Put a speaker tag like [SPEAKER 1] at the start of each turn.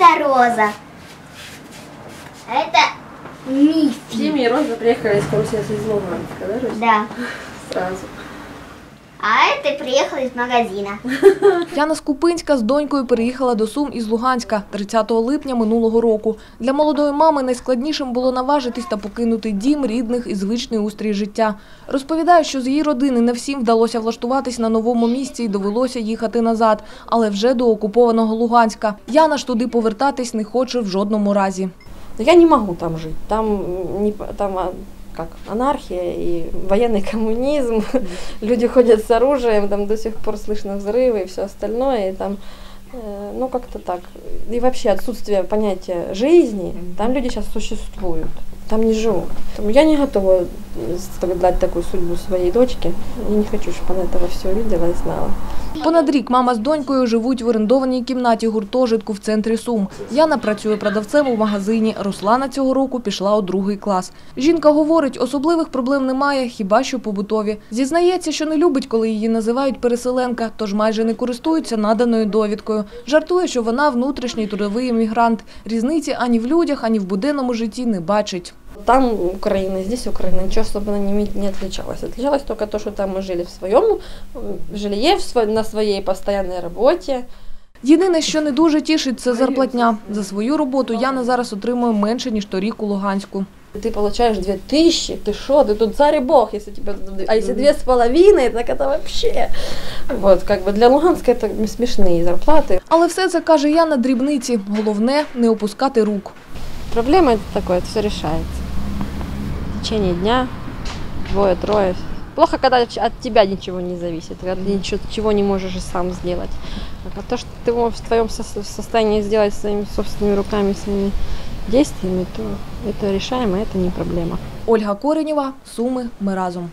[SPEAKER 1] это роза. Это миф.
[SPEAKER 2] Тимми и Роза приехали из получается, из Луганска, да, Русь?
[SPEAKER 1] Да.
[SPEAKER 2] Сразу.
[SPEAKER 1] А это приехала из магазина.
[SPEAKER 3] Яна Скупинська з донькою переїхала до Сум із Луганська 30 липня минулого року. Для молодої мами найскладнішим було наважитись та покинути дім рідних і звичний устрій життя. Розповідає, що з її родини не всім вдалося влаштуватись на новому місці і довелося їхати назад, але вже до окупованого Луганська. Яна ж туди повертатись не хоче в жодному разі.
[SPEAKER 2] Я не могу там жить. Там, там а, как, анархия и военный коммунизм. Люди ходят с оружием, там до сих пор слышно взрывы и все остальное. И там, э, ну, как-то так. И вообще отсутствие понятия жизни. Там люди сейчас существуют. Там не живут. Там я не готова страдать такую судьбу своей дочки. Я не хочу, чтобы она этого все видела и знала.
[SPEAKER 3] Понад рік мама з донькою живуть в орендованій кімнаті гуртожитку в центрі Сум. Яна працює продавцем у магазині. Руслана цього року пішла у другий клас. Жінка говорить, особливих проблем немає, хіба що побутові. Зізнається, що не любить, коли її називають переселенка, тож майже не користується наданою довідкою. Жартує, що вона внутрішній трудовий іммігрант. Різниці ані в людях, ані в буденному житті не бачить.
[SPEAKER 2] Там Украина, здесь Украина, ничего особенно не, ми- не отличалось. Отличалось только то, что там мы жили в своем м, жилье, в сво- на своей постоянной работе.
[SPEAKER 3] Єдине, що не дуже тішить, це зарплатня. За свою роботу Яна зараз отримує менше, ніж торік у Луганську.
[SPEAKER 2] Ты получаешь две тысячи, ты что, ты тут царь и бог, если тебе, а если две с половиной, так это вообще. Вот, как бы для Луганска это смешные зарплаты.
[SPEAKER 3] Але все це, каже Яна, дрібниці. Головне – не опускати рук.
[SPEAKER 2] Проблема это такое, это все решается. В течение дня, двое-трое. Плохо, когда от тебя ничего не зависит, когда ты ничего, чего не можешь и сам сделать. А то, что ты можешь в твоем сос- состоянии сделать своими собственными руками, своими действиями, то это решаемо, это не проблема.
[SPEAKER 3] Ольга Коренєва, Суми, ми разом.